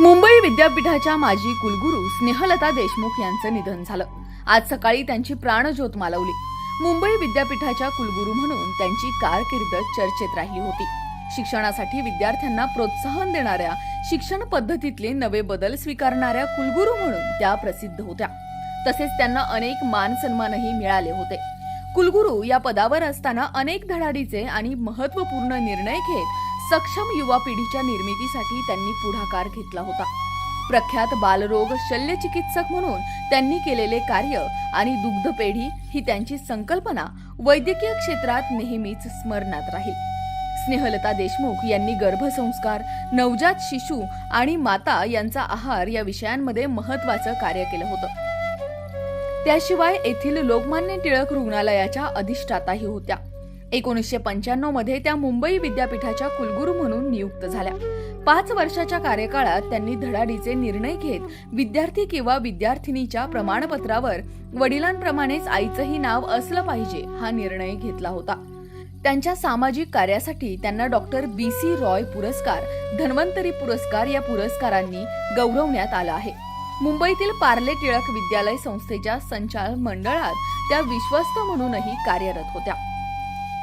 मुंबई विद्यापीठाच्या माजी कुलगुरू स्नेहलता देशमुख यांचं निधन झालं. आज सकाळी त्यांची प्राणज्योत मालवली. मुंबई विद्यापीठाच्या कुलगुरू म्हणून त्यांची कारकीर्द चर्चेत राहिली होती. शिक्षणासाठी विद्यार्थ्यांना प्रोत्साहन देणाऱ्या शिक्षण पद्धतीतले नवे बदल स्वीकारणाऱ्या कुलगुरू म्हणून त्या प्रसिद्ध होत्या. तसेच त्यांना अनेक मान सन्मानही मिळाले होते. कुलगुरू या पदावर असताना अनेक धडाडीचे आणि महत्त्वपूर्ण निर्णय घेत सक्षम युवा पिढीच्या निर्मितीसाठी त्यांनी पुढाकार घेतला होता. प्रख्यात बालरोग शल्यचिकित्सक म्हणून त्यांनी केलेले कार्य आणि दुग्धपेढी ही त्यांची संकल्पना वैद्यकीय क्षेत्रात नेहमीच स्मरणात राहील. स्नेहलता देशमुख यांनी गर्भसंस्कार नवजात शिशु आणि माता यांचा आहार या विषयांमध्ये महत्वाचं कार्य केलं होतं. त्याशिवाय येथील लोकमान्य टिळक रुग्णालयाच्या अधिष्ठाताही होत्या. एकोणीसशे पंच्याण्णवमध्ये त्या मुंबई विद्यापीठाच्या कुलगुरू म्हणून नियुक्त झाल्या. पाच वर्षाच्या कार्यकाळात त्यांनी धडाडीचे निर्णय घेत विद्यार्थी किंवा विद्यार्थिनीच्या प्रमाणपत्रावर वडिलांप्रमाणेच आईचंही नाव असलं पाहिजे हा निर्णय घेतला होता. त्यांच्या सामाजिक कार्यासाठी त्यांना डॉक्टर बी सी रॉय पुरस्कार धन्वंतरी पुरस्कार या पुरस्कारांनी गौरवण्यात आलं आहे. मुंबईतील पार्ले टिळक विद्यालय संस्थेच्या संचालक मंडळात त्या विश्वस्त म्हणूनही कार्यरत होत्या.